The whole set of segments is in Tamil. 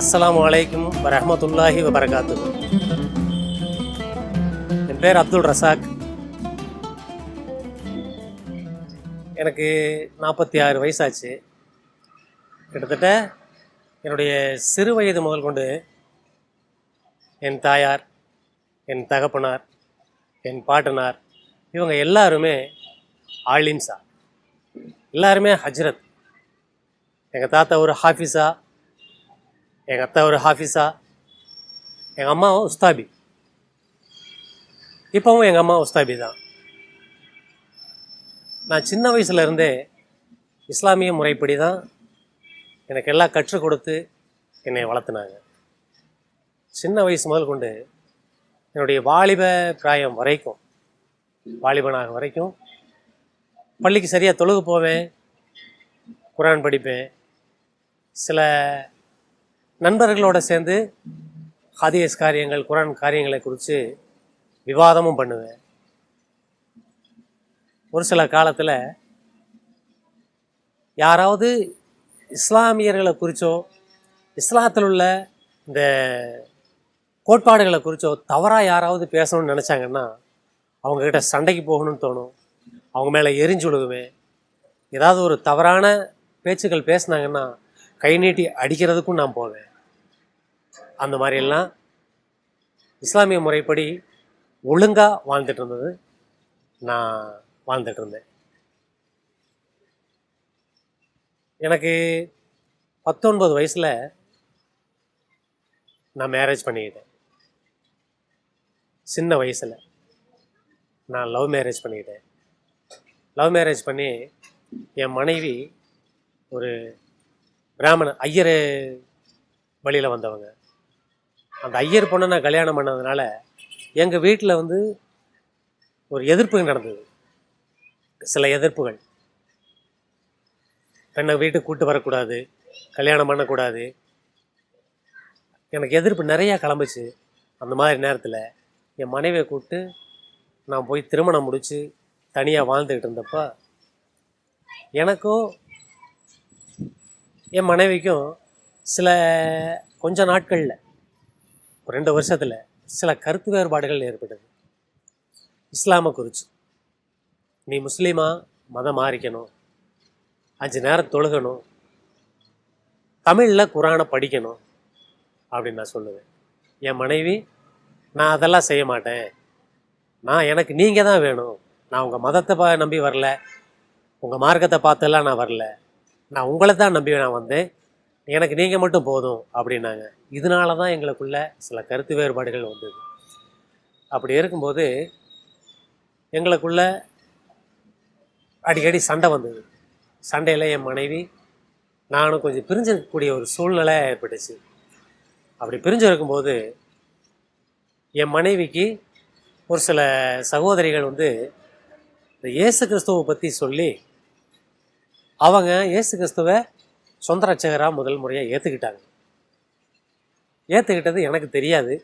அஸ்ஸலாமு அலைக்கும் வரஹ்மத்துல்லாஹி வபரகாத்து என் பேர் அப்துல் ரசாக். எனக்கு நாற்பத்தி ஆறு வயசாச்சு. கிட்டத்தட்ட என்னுடைய சிறு வயது முதல் கொண்டு என் தாயார் என் தகப்பனார் என் பாட்டனார் இவங்க எல்லாருமே ஆலிம்சா. எல்லாருமே ஹஜ்ரத். எங்கள் தாத்தா ஒரு ஹாஃபிஸா எங்கள் அத்தை ஒரு ஹாஃபிஸா எங்கள் அம்மாவும் உஸ்தாபி இப்போவும் எங்கள் அம்மா உஸ்தாபி தான் நான் சின்ன வயசுல இருந்தே இஸ்லாமிய முறைப்படி தான் எனக்கு எல்லாம் கற்றுக் கொடுத்து என்னை வளர்த்துனாங்க சின்ன வயசு முதல் கொண்டு என்னுடைய வாலிப பிராயம் வரைக்கும் வாலிபனாக வரைக்கும் பள்ளிக்கு சரியாக தொழுகு போவேன் குரான் படிப்பேன் சில நண்பர்களோட சேர்ந்து ஹதீஸ் காரியங்கள் குரான் காரியங்களை குறித்து விவாதமும் பண்ணுவேன். ஒரு சில காலத்தில் யாராவது இஸ்லாமியர்களை குறித்தோ இஸ்லாத்தில் உள்ள இந்த கோட்பாடுகளை குறித்தோ தவறாக யாராவது பேசணும்னு நினச்சாங்கன்னா அவங்கக்கிட்ட சண்டைக்கு போகணும்னு தோணும். அவங்க மேலே எரிஞ்சு விழுகுவேன். ஏதாவது ஒரு தவறான பேச்சுக்கள் பேசுனாங்கன்னா கை நீட்டி அடிக்கிறதுக்கும் நான் போவேன். அந்த மாதிரியெல்லாம் இஸ்லாமிய முறைப்படி ஒழுங்காக வாழ்ந்துட்டு இருந்தது நான் வாழ்ந்துட்டு இருந்தேன். எனக்கு பத்தொன்பது வயசில் நான் மேரேஜ் பண்ணிக்கிட்டேன். சின்ன வயசில் நான் லவ் மேரேஜ் பண்ணிக்கிட்டேன். லவ் மேரேஜ் பண்ணி என் மனைவி ஒரு பிராமண ஐயர் வழியில் வந்தவங்க. அந்த ஐயர் பொண்ணை நான் கல்யாணம் பண்ணதுனால எங்கள் வீட்டில் வந்து ஒரு எதிர்ப்பு நடந்தது. சில எதிர்ப்புகள். பெண்ணை வீட்டுக்கு கூட்டு வரக்கூடாது கல்யாணம் பண்ணக்கூடாது. எனக்கு எதிர்ப்பு நிறையா கிளம்புச்சு. அந்த மாதிரி நேரத்தில் என் மனைவியை கூப்பிட்டு நான் போய் திருமணம் முடித்து தனியாக வாழ்ந்துக்கிட்டு இருந்தப்போ எனக்கும் என் மனைவிக்கும் சில கொஞ்ச நாட்களில் ஒரு ரெண்டு வருஷத்தில் சில கருத்து வேறுபாடுகள் ஏற்பட்டது. இஸ்லாமை குறித்து நீ முஸ்லீமா? மதம் மாறிக்கணும். அஞ்சு நேரம் தொழுகணும். தமிழில் குரானை படிக்கணும் அப்படின்னு நான் சொல்லுவேன். என் மனைவி நான் அதெல்லாம் செய்ய மாட்டேன். நான் எனக்கு நீங்கள் தான் வேணும். நான் உங்கள் மதத்தை பா நம்பி வரல. உங்கள் மார்க்கத்தை பார்த்தெல்லாம் நான் வரல. நான் உங்களை தான் நம்பி நான் வந்தேன். எனக்கு நீங்கள் மட்டும் போதும் அப்படின்னாங்க. இதனால தான் எங்களுக்குள்ள சில கருத்து வேறுபாடுகள் வந்தது. அப்படி இருக்கும்போது எங்களுக்குள்ள அடிக்கடி சண்டை வந்தது. சண்டையில் என் மனைவி நானும் கொஞ்சம் பிரிஞ்சிருக்கக்கூடிய ஒரு சூழ்நிலை ஏற்பட்டுச்சு. அப்படி பிரிஞ்சிருக்கும்போது என் மனைவிக்கு ஒரு சில சகோதரிகள் வந்து இந்த இயேசு கிறிஸ்துவை பற்றி சொல்லி அவங்க இயேசு கிறிஸ்துவை சொந்த ரட்சகராக முதல் முறையாக ஏற்றுக்கிட்டாங்க ஏற்றுக்கிட்டது எனக்கு தெரியாது.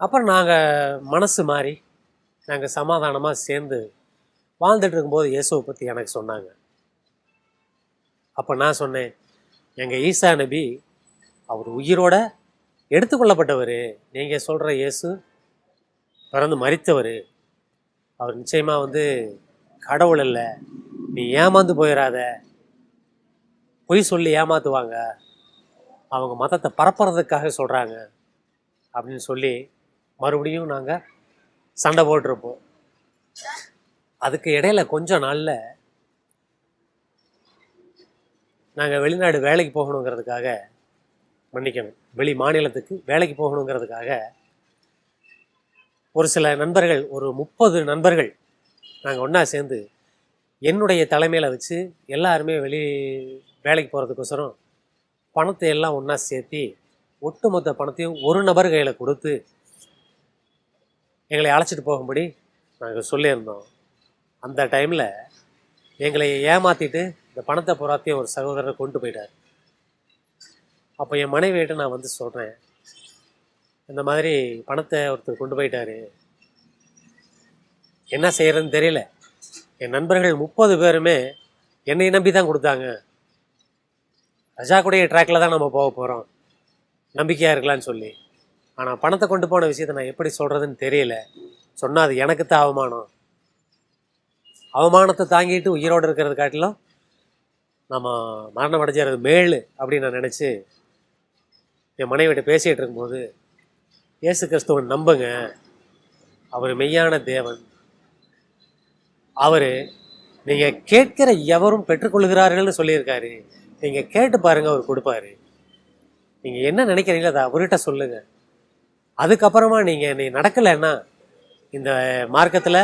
அப்புறம் நாங்கள் மனசு மாறி நாங்கள் சமாதானமாக சேர்ந்து வாழ்ந்துட்டு இருக்கும்போது இயேசுவை பற்றி எனக்கு சொன்னாங்க. அப்போ நான் சொன்னேன் எங்கள் ஈசா நபி அவர் உயிரோட எடுத்துக்கொள்ளப்பட்டவர். நீங்கள் சொல்கிற இயேசு பிறந்து மறித்தவர் அவர் நிச்சயமாக வந்து கடவுள் இல்லை நீ ஏமாந்து போயிடாத பொய் சொல்லி ஏமாத்துவாங்க. அவங்க மதத்தை பரப்புறதுக்காக சொல்கிறாங்க அப்படின்னு சொல்லி மறுபடியும் நாங்கள் சண்டை போட்டிருப்போம். அதுக்கு இடையில கொஞ்சம் நாளில் நாங்கள் வெளிநாடு வேலைக்கு போகணுங்கிறதுக்காக மன்னிக்கணும். வெளி மாநிலத்துக்கு வேலைக்கு போகணுங்கிறதுக்காக ஒரு சில நண்பர்கள் ஒரு முப்பது நண்பர்கள் நாங்கள் ஒன்றா சேர்ந்து என்னுடைய தலைமையில் வச்சு எல்லாருமே வெளி வேலைக்கு போகிறதுக்கோசரம் பணத்தை எல்லாம் ஒன்றா சேர்த்தி ஒட்டுமொத்த பணத்தையும் ஒரு நபர் கையில் கொடுத்து எங்களை அழைச்சிட்டு போகும்படி நாங்கள் சொல்லியிருந்தோம். அந்த டைமில் எங்களை ஏமாற்றிட்டு இந்த பணத்தை புறாத்தையும் ஒரு சகோதரரை கொண்டு போயிட்டார். அப்போ என் மனைவியிட்ட நான் வந்து சொல்கிறேன் இந்த மாதிரி பணத்தை ஒருத்தர் கொண்டு போயிட்டாரு. என்ன செய்கிறதுன்னு தெரியல. என் நண்பர்கள் முப்பது பேருமே என்னை நம்பி தான் கொடுத்தாங்க. ரஜாக்குடைய ட்ராக்கில் தான் நம்ம போக போகிறோம் நம்பிக்கையாக இருக்கலாம்னு சொல்லி. ஆனால் பணத்தை கொண்டு போன விஷயத்தை நான் எப்படி சொல்கிறதுன்னு தெரியல. சொன்னால் அது எனக்கு தான் அவமானம். அவமானத்தை தாங்கிட்டு உயிரோடு இருக்கிறது காட்டிலும் நம்ம மரணம் அடைஞ்சிறது மேலு அப்படின்னு நான் நினச்சி என் மனைவிட்ட பேசிகிட்டு இருக்கும்போது இயேசு கிறிஸ்துவன் நம்புங்க. அவர் மெய்யான தேவன். அவர் நீங்கள் கேட்கிற எவரும் பெற்றுக்கொள்கிறார்கள்னு சொல்லியிருக்காரு. நீங்கள் கேட்டு பாருங்கள் அவர் கொடுப்பாரு. நீங்கள் என்ன நினைக்கிறீங்களோ அதை அவர்கிட்ட சொல்லுங்கள் அதுக்கப்புறமா நீங்கள் நீ நடக்கலைன்னா இந்த மார்க்கத்தில்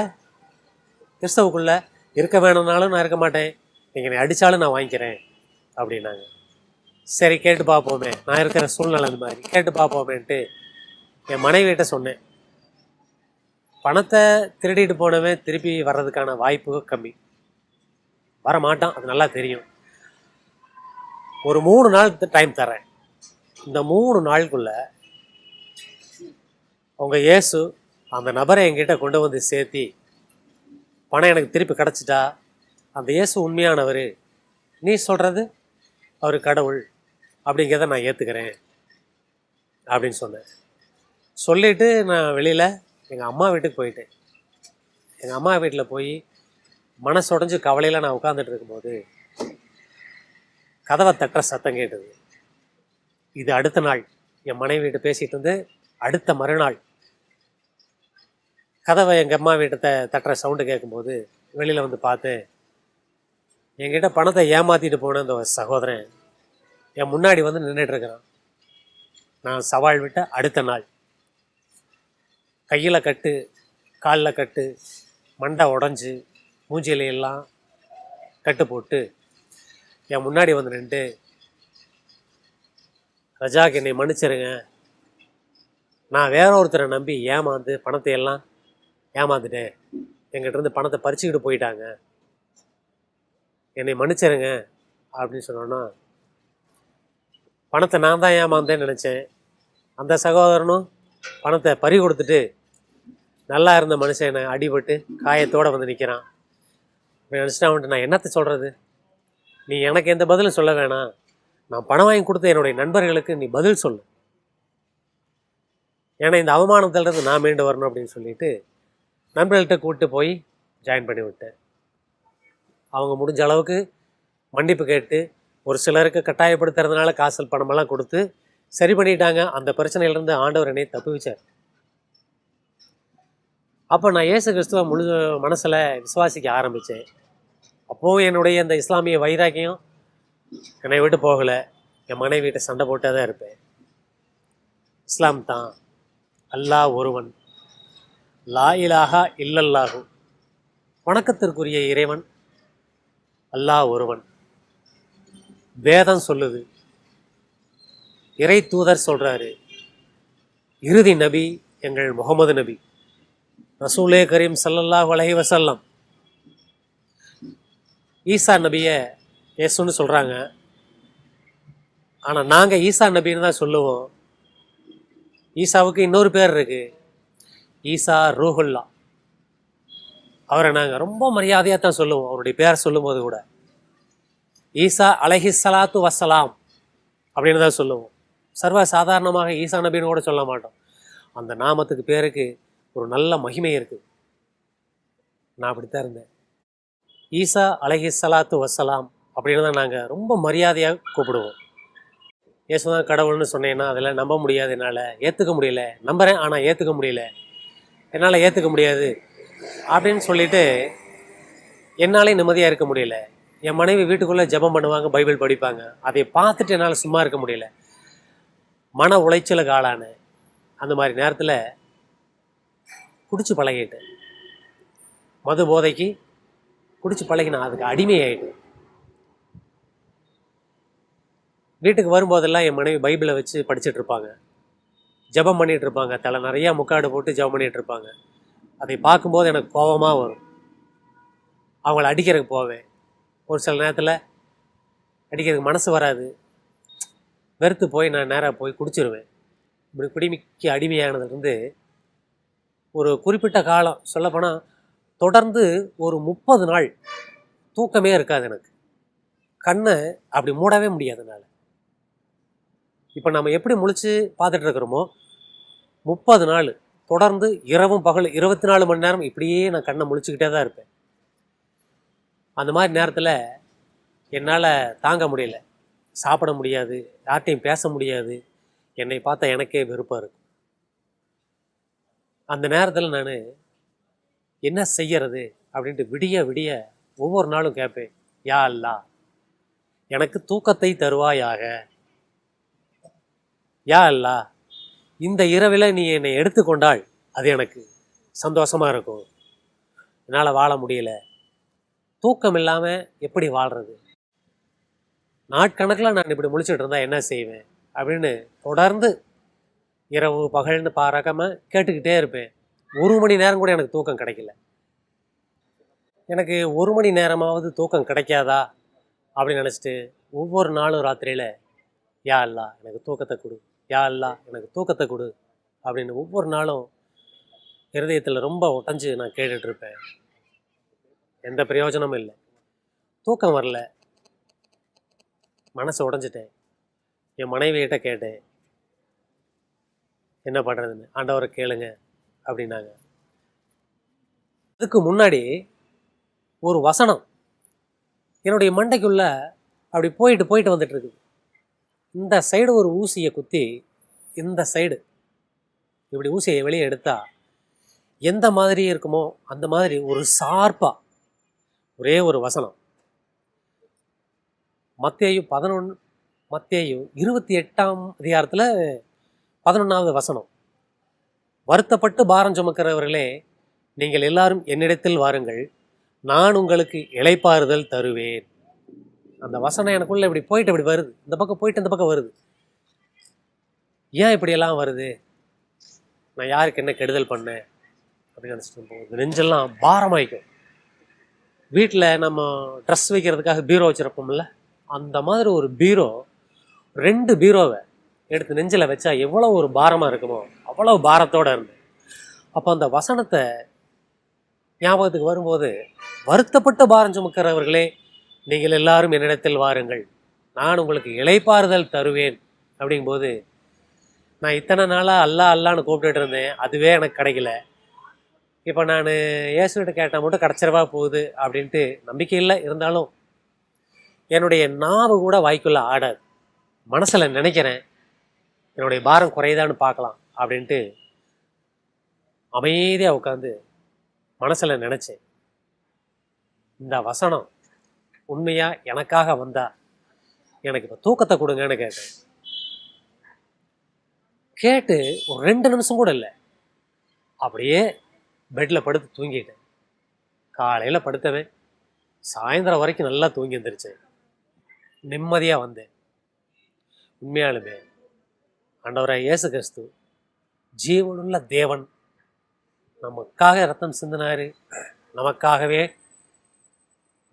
கிறிஸ்தவுக்குள்ளே இருக்க வேணும்னாலும் நான் இருக்க மாட்டேன். நீங்கள் நீ அடித்தாலும் நான் வாங்கிக்கிறேன் அப்படின்னாங்க. சரி கேட்டு பார்ப்போமே நான் இருக்கிற சூழ்நிலை அந்த மாதிரி. கேட்டு பார்ப்போமேன்ட்டு என் மனைவிகிட்ட சொன்னேன். பணத்தை திருடிட்டு போனவன் திருப்பி வர்றதுக்கான வாய்ப்பு கம்மி. வர மாட்டான் அது நல்லா தெரியும். ஒரு மூணு நாள் டைம் தரேன் இந்த மூணு நாளுக்குள்ள உங்கள் இயேசு அந்த நபரை என்கிட்ட கொண்டு வந்து சேர்த்தி பணம் எனக்கு திருப்பி கிடச்சிட்டா அந்த இயேசு உண்மையானவர் நீ சொல்கிறது அவர் கடவுள் அப்படிங்கிறத நான் ஏற்றுக்கிறேன் அப்படின்னு சொன்னேன். சொல்லிவிட்டு நான் வெளியில் எங்கள் அம்மா வீட்டுக்கு போயிட்டேன். எங்கள் அம்மா வீட்டில் போய் மனசு உடஞ்சி கவலையில் நான் உட்காந்துட்டு இருக்கும்போது கதவை தட்டுற சத்தம் கேட்டது. இது அடுத்த நாள். என் மனைவி வீட்டு பேசிகிட்டு இருந்து அடுத்த மறுநாள். கதவை எங்கள் அம்மா வீட்டை தட்டுற சவுண்டு கேட்கும்போது வெளியில் வந்து பார்த்தேன். என்கிட்ட பணத்தை ஏமாற்றிட்டு போன அந்த ஒரு சகோதரன் என் முன்னாடி வந்து நின்றுட்டு இருக்கிறான். நான் சவால் விட்ட அடுத்த நாள். கையில் கட்டு காலில் கட்டு மண்டை உடஞ்சி மூஞ்சியில எல்லாம் கட்டு போட்டு என் முன்னாடி வந்து நின்று ரஜாக்கு என்னை மன்னிச்சிருங்க. நான் வேற ஒருத்தரை நம்பி ஏமாந்து பணத்தை எல்லாம் ஏமாந்துட்டேன். எங்கிட்டருந்து பணத்தை பறிச்சுக்கிட்டு போயிட்டாங்க. என்னை மன்னிச்சிருங்க அப்படின்னு சொன்னோன்னா பணத்தை நான் தான் ஏமாந்தேன்னு நினச்சேன். அந்த சகோதரனும் பணத்தை பறி கொடுத்துட்டு நல்லா இருந்த மனுஷன் அடிபட்டு காயத்தோடு வந்து நிற்கிறான் நினச்சிட்டா அவன்ட்டு நான் என்னத்தை சொல்கிறது நீ எனக்கு எந்த பதிலும் சொல்ல வேணாம். நான் பணம் வாங்கி கொடுத்த என்னுடைய நண்பர்களுக்கு நீ பதில் சொல்லு. ஏன்னா இந்த அவமானத்திலிருந்து நான் மீண்டு வரணும் அப்படின்னு சொல்லிட்டு நண்பர்கள்ட்ட கூப்பிட்டு போய் ஜாயின் பண்ணி விட்டேன். அவங்க முடிஞ்ச அளவுக்கு மன்னிப்பு கேட்டு ஒரு சிலருக்கு கட்டாயப்படுத்துறதுனால காசல் பணமெல்லாம் கொடுத்து சரி பண்ணிட்டாங்க. அந்த பிரச்சனையிலேருந்து ஆண்டவர் என்னை தப்புவிச்சார். அப்போ நான் இயேசு கிறிஸ்துவ முழு மனசில் விசுவாசிக்க ஆரம்பித்தேன் அப்போவும் என்னுடைய இந்த இஸ்லாமிய வைராக்கியம் என்னை விட்டு போகலை. என் மனைவி சண்டை போட்டே தான் இருப்பேன். இஸ்லாம் தான். அல்லாஹ் ஒருவன். லா இலாகா இல்லல்லாஹு. வணக்கத்திற்குரிய இறைவன். அல்லாஹ் ஒருவன். வேதம் சொல்லுது. இறை தூதர் சொல்றாரு இறுதி நபி எங்கள் முகமது நபி ரசூலே கரீம் சல்லல்லா அலைஹி வசல்லாம் ஈசா நபியை ஏசுன்னு சொல்கிறாங்க ஆனால் நாங்கள் ஈசா நபின்னு தான் சொல்லுவோம். ஈசாவுக்கு இன்னொரு பேர் இருக்கு. ஈசா ரூஹுல்லா. அவரை நாங்கள் ரொம்ப மரியாதையாக தான் சொல்லுவோம். அவருடைய பேரை சொல்லும்போது கூட. ஈசா அலஹி சலாத்து வசலாம் அப்படின்னு தான் சொல்லுவோம். சர்வ சாதாரணமாக ஈசா நபின்னு கூட சொல்ல மாட்டோம். அந்த நாமத்துக்கு பேருக்கு ஒரு நல்ல மகிமை இருக்குது நான் அப்படித்தான் இருந்தேன். ஈசா அலஹி சலாத்து வசலாம் அப்படின்னு தான் நாங்கள் ரொம்ப மரியாதையாக கூப்பிடுவோம். இயேசுதான் கடவுள்னு சொன்னேன்னா அதெல்லாம் நம்ப முடியாது என்னால் ஏற்றுக்க முடியல. நம்புகிறேன் ஆனால் ஏற்றுக்க முடியல. என்னால் ஏற்றுக்க முடியாது அப்படின்னு சொல்லிட்டு என்னாலே நிம்மதியாக இருக்க முடியல. என் மனைவி வீட்டுக்குள்ளே ஜெபம் பண்ணுவாங்க பைபிள் படிப்பாங்க. அதை பார்த்துட்டு என்னால் சும்மா இருக்க முடியல. மன உளைச்சலுக்கு ஆளானேன் அந்த மாதிரி நேரத்தில் குடிச்சு பழகிட்டேன் மது போதைக்கு குடிச்சு பழகினேன் அதுக்கு அடிமையாயிட்டேன் வீட்டுக்கு வரும்போதெல்லாம் என் மனைவி பைபிளை வச்சு படிச்சுட்டு இருப்பாங்க. ஜெபம் பண்ணிகிட்டு இருப்பாங்க. தலை நிறையா முக்காடு போட்டு ஜெபம் பண்ணிகிட்டு இருப்பாங்க. அதை பார்க்கும்போது எனக்கு கோபமாக வரும். அவங்கள அடிக்கிறதுக்கு போவேன். ஒரு சில நேரத்தில் அடிக்கிறதுக்கு மனசு வராது. வெறுத்து போய் நான் நேராக போய் குடிச்சிருவேன். இப்படி குடிமிக்கு அடிமையானதுலேருந்து ஒரு குறிப்பிட்ட காலம் சொல்லப்போனால் தொடர்ந்து ஒரு முப்பது நாள் தூக்கமே இருக்காது எனக்கு. கண்ணை அப்படி மூடவே முடியாது என்னால். இப்போ நம்ம எப்படி முழிச்சு பார்த்துட்டு இருக்கிறோமோ முப்பது நாள் தொடர்ந்து இரவும் பகல் இருபத்தி நாலு மணி நேரம் இப்படியே நான் கண்ணை முழிச்சுக்கிட்டே தான் இருப்பேன். அந்த மாதிரி நேரத்தில் என்னால் தாங்க முடியல. சாப்பிட முடியாது யார்கிட்டையும் பேச முடியாது. என்னை பார்த்தா எனக்கே வெறுப்பாக இருக்கும் அந்த நேரத்தில் நான் என்ன செய்யறது? அப்படின்ட்டு விடிய விடிய ஒவ்வொரு நாளும் கேட்பேன் யா அல்லா எனக்கு தூக்கத்தை தருவாயாக. யா அல்லா இந்த இரவில் நீ என்னை எடுத்துக்கொண்டால் அது எனக்கு சந்தோஷமாக இருக்கும். என்னால் வாழ முடியல. தூக்கம் இல்லாமல் எப்படி வாழ்கிறது நாட்கணக்கில் நான் இப்படி முழிச்சிட்டு இருந்தால் என்ன செய்வேன்? அப்படின்னு தொடர்ந்து இரவு பகல்னு பாராக்காமல் கேட்டுக்கிட்டே இருப்பேன். ஒரு மணி நேரம் கூட எனக்கு தூக்கம் கிடைக்கல. எனக்கு ஒரு மணி நேரமாவது தூக்கம் கிடைக்காதா? அப்படின்னு நினச்சிட்டு ஒவ்வொரு நாளும் ராத்திரியில் யா அல்லா எனக்கு தூக்கத்தை கொடு. யா அல்லா எனக்கு தூக்கத்தை கொடு. அப்படின்னு ஒவ்வொரு நாளும் ஹிருதயத்தில் ரொம்ப உடஞ்சி நான் கேட்டுட்ருப்பேன் எந்த பிரயோஜனமும் இல்லை. தூக்கம் வரல. மனசு உடஞ்சிட்டேன். என் மனைவியிட்ட கேட்டேன். என்ன பண்ணுறதுன்னு ஆண்டவரை கேளுங்க அப்படின்னாங்க. அதுக்கு முன்னாடி ஒரு வசனம் என்னுடைய மண்டைக்குள்ள அப்படி போயிட்டு போயிட்டு வந்துட்டு இருக்குது இந்த சைடு ஒரு ஊசியை குத்தி இந்த சைடு இப்படி ஊசியை வெளியே எடுத்தா எந்த மாதிரி இருக்குமோ அந்த மாதிரி ஒரு சார்பாக ஒரே ஒரு வசனம். மத்தேயு பதினொன்று மத்தேயு இருபத்தி எட்டாம் அதிகாரத்தில் பதினொன்றாவது வசனம். வருத்தப்பட்டு பாரம் சுமக்கிறவர்களே நீங்கள் எல்லாரும் என்னிடத்தில் வாருங்கள். நான் உங்களுக்கு இளைப்பாறுதல் தருவேன். அந்த வசனம் எனக்குள்ள இப்படி போயிட்டு இப்படி வருது. இந்த பக்கம் போயிட்டு இந்த பக்கம் வருது. ஏன் இப்படியெல்லாம் வருது? நான் யாருக்கு என்ன கெடுதல் பண்ணேன்? அப்படின்னு நினச்சிட்டு போகுது நெஞ்செல்லாம் பாரமாயிக்கும். வீட்டில் நம்ம ட்ரெஸ் வைக்கிறதுக்காக பீரோ வச்சுருப்போம்ல? அந்த மாதிரி ஒரு பீரோ ரெண்டு பீரோவை எடுத்து நெஞ்சில் வச்சா எவ்வளோ ஒரு பாரமாக இருக்குமோ அவ்வளோ பாரத்தோடு இருந்தேன் அப்போ அந்த வசனத்தை ஞாபகத்துக்கு வரும்போது வருத்தப்பட்ட பாரம் சுமக்கிறவர்களே நீங்கள் எல்லாரும் என்னிடத்தில் வாருங்கள். நான் உங்களுக்கு இளைப்பாறுதல் தருவேன் அப்படிங்கும்போது நான் இத்தனை நாளாக அல்லா அல்லான்னு கூப்பிட்டுட்டு இருந்தேன் அதுவே எனக்கு கிடைக்கல. இப்போ நான் இயேசுகிட்ட கேட்டால் மட்டும் கிடச்சிரவா போகுது அப்படின்ட்டு நம்பிக்கை இல்லை இருந்தாலும் என்னுடைய நாவு கூட வாய்க்குள்ளே ஆடாது. மனசில் நினைக்கிறேன் என்னுடைய பாரம் குறையுதான்னு பார்க்கலாம் அப்படின்ட்டு அமைதியாக உட்காந்து மனசில் நினச்சேன். இந்த வசனம் உண்மையாக எனக்காக வந்தா எனக்கு இப்போ தூக்கத்தை கொடுங்கன்னு கேட்டேன். கேட்டு ஒரு ரெண்டு நிமிஷம் கூட இல்லை. அப்படியே பெட்டில் படுத்து தூங்கிட்டேன். காலையில் படுத்தவன் சாயந்தரம் வரைக்கும் நல்லா தூங்கி எந்திரிச்சேன். நிம்மதியாக வந்தேன். உண்மையாலுமே ஆண்டவராக இயேசு கிறிஸ்து ஜீவனுள்ள தேவன். நமக்காக ரத்தம் சிந்தினார். நமக்காகவே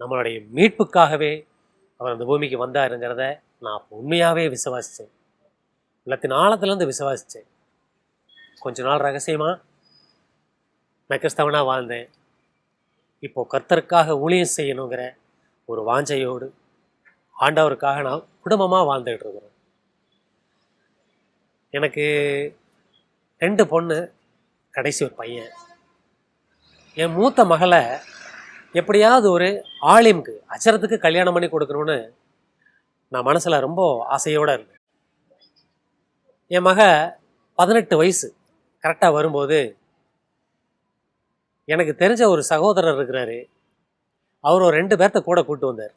நம்மளுடைய மீட்புக்காகவே அவர் அந்த பூமிக்கு வந்தாருங்கிறத நான் உண்மையாகவே விசுவாசித்தேன் உள்ளத்தின் ஆழத்துலேருந்து விசுவாசித்தேன் கொஞ்ச நாள் ரகசியமாக நான் கிறிஸ்தவனாக வாழ்ந்தேன். இப்போது கர்த்தருக்காக ஊழியம் செய்யணுங்கிற ஒரு வாஞ்சையோடு ஆண்டவருக்காக நான் குடும்பமாக வாழ்ந்துகிட்டு இருக்கிறேன் எனக்கு ரெண்டு பொண்ணு கடைசி ஒரு பையன். என் மூத்த மகளை எப்படியாவது ஒரு ஆலிம்க்கு அச்சரத்துக்கு கல்யாணம் பண்ணி கொடுக்கணும்னு நான் மனசில் ரொம்ப ஆசையோடு இருந்தேன். என் மக பதினெட்டு வயசு கரெக்டாக வரும்போது எனக்கு தெரிஞ்ச ஒரு சகோதரர் இருக்கிறாரு. அவர் ஒரு ரெண்டு பேர்த்த கூட கூப்பிட்டு வந்தார்.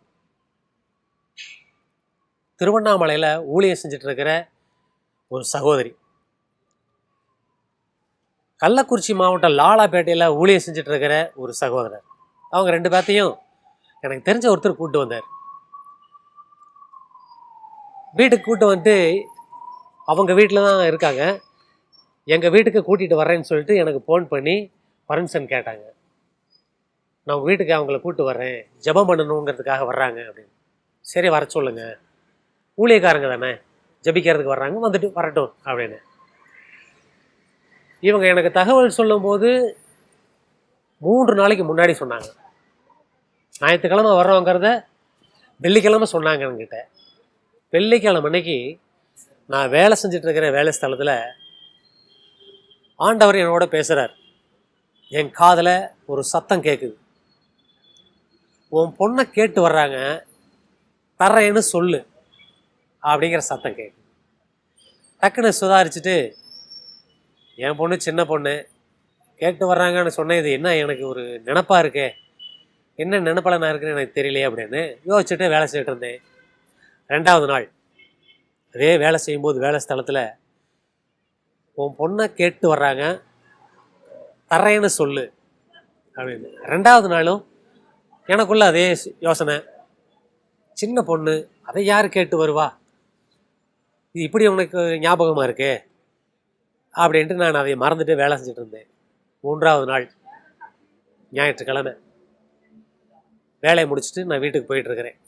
திருவண்ணாமலையில் ஊழியம் செஞ்சுட்டு இருக்கிற ஒரு சகோதரி. கள்ளக்குறிச்சி மாவட்டம் லாலாப்பேட்டையில் ஊழியம் செஞ்சுட்டு இருக்கிற ஒரு சகோதரர். அவங்க ரெண்டு பேர்த்தையும் எனக்கு தெரிஞ்ச ஒருத்தர் கூப்பிட்டு வந்தார். வீட்டுக்கு கூப்பிட்டு வந்து அவங்க வீட்டில் தான் இருக்காங்க. எங்கள் வீட்டுக்கு கூட்டிகிட்டு வரேன்னு சொல்லிட்டு எனக்கு ஃபோன் பண்ணி பர்மிஷன் கேட்டாங்க. நான் வீட்டுக்கு அவங்கள கூப்பிட்டு வர்றேன். ஜெபம் பண்ணணுங்கிறதுக்காக வர்றாங்க அப்படின்னு. சரி வர சொல்லுங்கள் ஊழியக்காரங்க தானே? ஜெபிக்கிறதுக்கு வர்றாங்க வந்துட்டு வரட்டும் அப்படின்னு. இவங்க எனக்கு தகவல் சொல்லும்போது மூன்று நாளைக்கு முன்னாடி சொன்னாங்க. ஞாயிற்றுக்கிழமை வர்றோங்கிறத வெள்ளிக்கிழமை சொன்னாங்க என்கிட்ட. வெள்ளிக்கிழமை அன்னைக்கு நான் வேலை செஞ்சுட்டு இருக்கிற வேலை ஸ்தலத்தில் ஆண்டவர் என்னோட பேசுகிறார் என் காதில் ஒரு சத்தம் கேட்குது உன் பொண்ணை கேட்டு வர்றாங்க தர்றேன்னு சொல்லு. அப்படிங்கிற சத்தம் கேட்கும். டக்குன்னு சுதாரிச்சுட்டு என் பொண்ணு சின்ன பொண்ணு. கேட்டு வர்றாங்கன்னு சொன்னேன். இது என்ன எனக்கு ஒரு நினப்பாக இருக்கே? என்ன நினப்பில் நான் இருக்குன்னு எனக்கு தெரியலையே அப்படின்னு யோசிச்சுட்டு வேலை செய்துட்டு இருந்தேன். ரெண்டாவது நாள் அதே வேலை செய்யும்போது வேலை ஸ்தலத்தில் உன் பொண்ணை கேட்டு வர்றாங்க. தர்றேன்னு சொல்லு அப்படின்னு. ரெண்டாவது நாளும் எனக்குள்ள அதே யோசனை. சின்ன பொண்ணு அதை யார் கேட்டு வருவா? இது இப்படி உனக்கு ஞாபகமாக இருக்கு? அப்படின்ட்டு நான் அதை மறந்துட்டு வேலை செஞ்சுட்டு இருந்தேன். மூன்றாவது நாள் ஞாயிற்றுக்கிழமை. வேலையை முடிச்சுட்டு நான் வீட்டுக்கு போயிட்டுருக்கிறேன்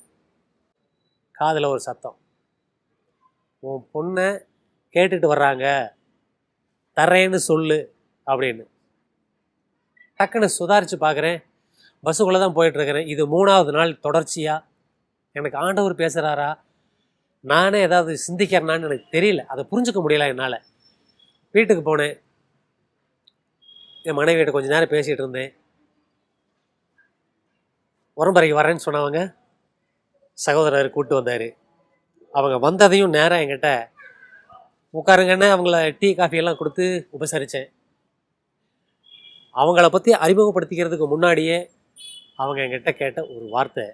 காதில் ஒரு சத்தம். உன் பொண்ணை கேட்டுட்டு வர்றாங்க. தர்றேன்னு சொல்லு அப்படின்னு. டக்குன்னு சுதாரித்து பார்க்குறேன் பஸ்ஸுக்குள்ளே தான் போயிட்டுருக்கிறேன் இது மூணாவது நாள் தொடர்ச்சியாக எனக்கு ஆண்டவர் பேசுகிறாரா நானே ஏதாவது சிந்திக்கிறேனான்னு எனக்கு தெரியல. அதை புரிஞ்சுக்க முடியல என்னால். வீட்டுக்கு போனேன். என் மனைவியிட்ட கொஞ்ச நேரம் பேசிகிட்டு இருந்தேன். உரம்பரைக்கு வரேன்னு சொன்னவங்க சகோதரர் கூப்பிட்டு வந்தார். அவங்க வந்ததையும் நேராக என்கிட்ட உட்காருங்கன்னு அவங்கள டீ காஃபி எல்லாம் கொடுத்து உபசரித்தேன் அவங்கள பற்றி அறிமுகப்படுத்திக்கிறதுக்கு முன்னாடியே அவங்க என்கிட்ட கேட்ட ஒரு வார்த்தை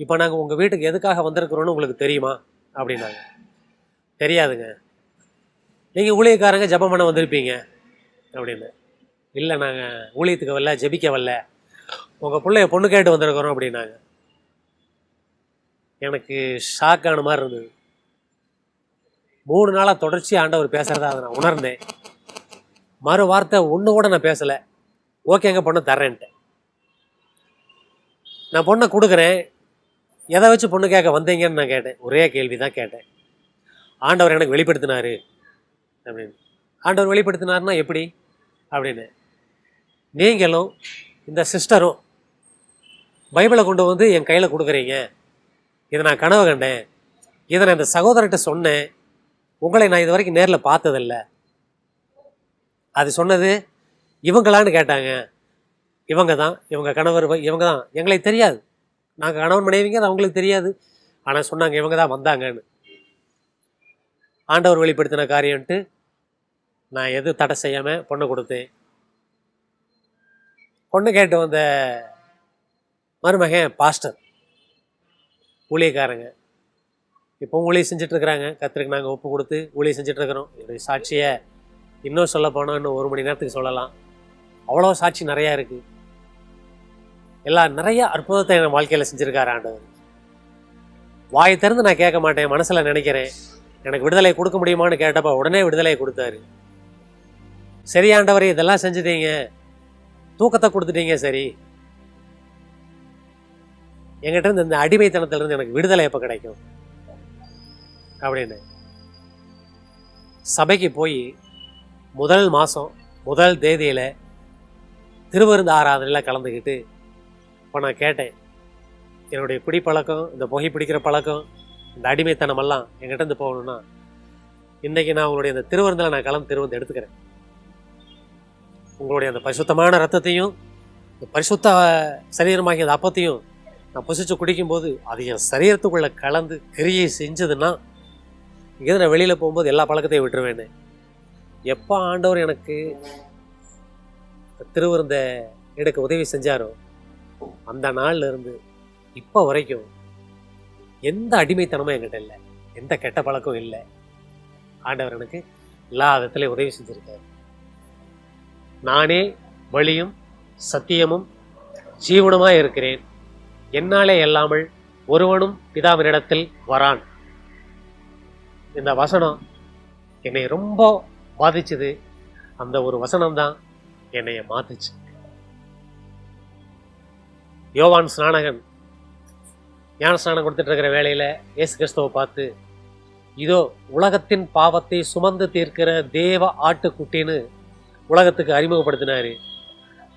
இப்போ நாங்கள் உங்கள் வீட்டுக்கு எதுக்காக வந்திருக்கிறோன்னு உங்களுக்கு தெரியுமா? அப்படின்னாங்க. தெரியாதுங்க. நீங்கள் ஊழியக்காரங்க ஜபம் பண்ண வந்திருப்பீங்க. அப்படின்னு. இல்லை நாங்கள் ஊழியத்துக்கு வரல ஜெபிக்க வரல. உங்கள் பிள்ளைய பொண்ணு கேட்டு வந்திருக்கிறோம் அப்படின்னாங்க. எனக்கு ஷாக் ஆன மாதிரி இருந்தது. மூணு நாளாக தொடர்ச்சி ஆண்டவர் பேசுகிறதா அதை நான் உணர்ந்தேன். மறு வார்த்தை ஒன்று கூட நான் பேசலை. ஓகேங்க பொண்ணை தர்றேன்ட்டு. நான் பொண்ணை கொடுக்குறேன். எதை வச்சு பொண்ணு கேட்க வந்தீங்கன்னு நான் கேட்டேன். ஒரே கேள்வி தான் கேட்டேன். ஆண்டவர் எனக்கு வெளிப்படுத்தினாரு. அப்படின்னு. ஆண்டவர் வெளிப்படுத்தினாருன்னா எப்படி? அப்படின்னு. நீங்களும் இந்த சிஸ்டரும் பைபிளை கொண்டு வந்து என் கையில் கொடுக்குறீங்க. இதை நான் கனவு கண்டேன். இதை நான் இந்த சகோதரர்கிட்ட சொன்னேன். உங்களை நான் இது வரைக்கும் நேரில் பார்த்ததில்ல. அது சொன்னது இவங்களான்னு கேட்டாங்க. இவங்க தான் இவங்க கணவர் இவங்க தான் எங்களுக்கு தெரியாது. நாங்கள் கணவன் மனைவிங்க அது அவங்களுக்கு தெரியாது. ஆனால் சொன்னாங்க இவங்க தான் வந்தாங்கன்னு. ஆண்டவர் வெளிப்படுத்தின காரியம்ட்டு நான் எது தடை செய்யாமல் பொண்ணை கொடுத்தேன். பொண்ணு கேட்டு வந்த மருமகன் பாஸ்டர் ஊழியக்காரங்க. இப்போ ஊழிய செஞ்சிட்ருக்குறாங்க. கத்திரிக்கு நாங்கள் ஒப்பு கொடுத்து ஊழிய செஞ்சிட்ருக்குறோம். என்னுடைய சாட்சியை இன்னும் சொல்ல போனால் இன்னும் ஒரு மணி நேரத்துக்கு சொல்லலாம். அவ்வளோ சாட்சி நிறையா இருக்குது எல்லாம் நிறைய அற்புதத்தை என் வாழ்க்கையில் செஞ்சுருக்காரு ஆண்டவர். வாய் திறந்து நான் கேட்க மாட்டேன் மனசில் நினைக்கிறேன். எனக்கு விடுதலை கொடுக்க முடியுமான்னு கேட்டப்ப உடனே விடுதலை கொடுத்தாரு. சரி ஆண்டவரே இதெல்லாம் செஞ்சுட்டீங்க. தூக்கத்தை கொடுத்துட்டீங்க சரி. எங்கிட்ட இருந்து இந்த அடிமைத்தனத்திலிருந்து எனக்கு விடுதலை எப்போ கிடைக்கும்? அப்படின்னு. சபைக்கு போய் முதல் மாதம் முதல் தேதியில் திருவிருந்து ஆராதனையில் கலந்துக்கிட்டு அப்போ நான் கேட்டேன் என்னுடைய குடிப்பழக்கம் இந்த புகை பிடிக்கிற பழக்கம் இந்த அடிமைத்தனமெல்லாம் என்கிட்ட இருந்து போகணும்னா இன்றைக்கி நான் உங்களுடைய அந்த திருவிருந்தில் நான் கலந்து திருவந்து எடுத்துக்கிறேன். உங்களுடைய அந்த பரிசுத்தமான ரத்தத்தையும் இந்த பரிசுத்த சரீரமாகிய அந்த அப்பத்தையும் நான் புசிச்சு குடிக்கும்போது அது என் சரீரத்துக்குள்ளே கலந்து கிரியை செஞ்சதுன்னா இங்கேருந்து நான் வெளியில் போகும்போது எல்லா பழக்கத்தையும் விட்டுருவேன்னு எப்போ ஆண்டவர் எனக்கு திருவிருந்த எடுக்க உதவி செஞ்சாரோ அந்த நாள்ல இருந்து இப்போ வரைக்கும் எந்த அடிமைத்தனமும் என்கிட்ட இல்லை. எந்த கெட்ட பழக்கம் இல்லை. ஆண்டவர் எனக்கு எல்லா விதத்துலையும் உதவி செஞ்சிருக்காரு. நானே வழியும் சத்தியமும் ஜீவனமாக இருக்கிறேன். என்னாலே இல்லாமல் ஒருவனும் பிதாவினிடத்தில் வரான். இந்த வசனம் என்னை ரொம்ப பாதிச்சது. அந்த ஒரு வசனம்தான் என்னைய மாத்துச்சு. யோவான் ஸ்நானகன். ஞான ஸ்நானம் கொடுத்துட்டு இருக்கிற வேலையில் ஏசு கிறிஸ்துவை பார்த்து இதோ உலகத்தின் பாவத்தை சுமந்து தீர்க்கிற தேவ ஆட்டுக்குட்டின்னு உலகத்துக்கு அறிமுகப்படுத்தினார்.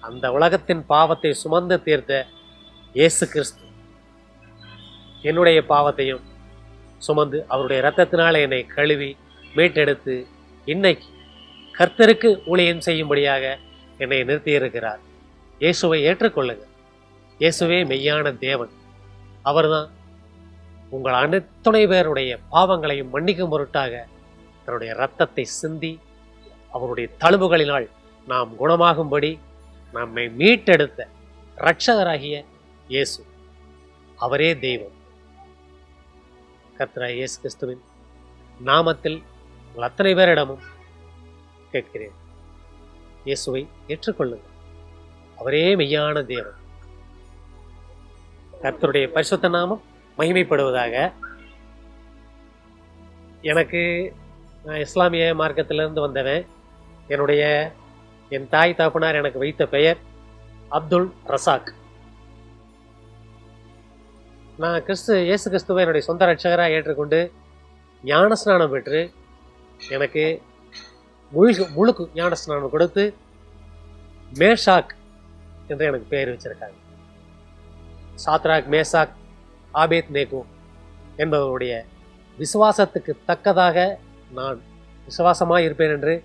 அந்த உலகத்தின் பாவத்தை சுமந்து தீர்த்த இயேசு கிறிஸ்து. என்னுடைய பாவத்தையும் சுமந்து அவருடைய ரத்தத்தினால் என்னை கழுவி மீட்டெடுத்து இன்னைக்கு கர்த்தருக்கு ஊழியம் செய்யும்படியாக என்னை நிறுத்தியிருக்கிறார். இயேசுவை ஏற்றுக்கொள்ளுங்கள். இயேசுவே மெய்யான தேவன். அவர்தான் உங்கள் அனைத்துணை பேருடைய பாவங்களையும் மன்னிக்கும் பொருட்டாக தன்னுடைய இரத்தத்தை சிந்தி அவருடைய தழும்புகளினால் நாம் குணமாகும்படி நம்மை மீட்டெடுத்த இரட்சகராகிய இயேசு. அவரே தெய்வம். கத்ரா இயேசு கிறிஸ்துவின் நாமத்தில் உங்கள் அத்தனை பேரிடமும் கேட்கிறேன். இயேசுவை ஏற்றுக்கொள்ளுங்கள். அவரே மெய்யான தேவன். கர்த்தருடைய பரிசுத்த நாமம் மகிமைப்படுவதாக. எனக்கு நான் இஸ்லாமிய மார்க்கத்திலிருந்து வந்தவன். என்னுடைய என் தாய் தகப்பனார் எனக்கு வைத்த பெயர் அப்துல் ரசாக். நான் கிறிஸ்து இயேசு கிறிஸ்துவை என்னுடைய சொந்த ரட்சகராக ஏற்றுக்கொண்டு ஞானஸ்நானம் பெற்று எனக்கு முழுகு முழுக்கு ஞானஸ்நானம் கொடுத்து மேஷாக் என்று எனக்கு பெயர் வச்சிருக்காங்க. சாத்ராக் மேசாக் ஆபேத் நேகு என்பவருடைய விசுவாசத்துக்கு தக்கதாக நான் விசுவாசமாக இருப்பேன் என்று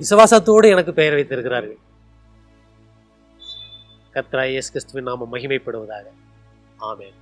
விசுவாசத்தோடு எனக்கு பெயர் வைத்திருக்கிறார்கள். கத்ரா இயேசு கிறிஸ்துவின் நாம மகிமைப்படுவதாக. ஆமேன்.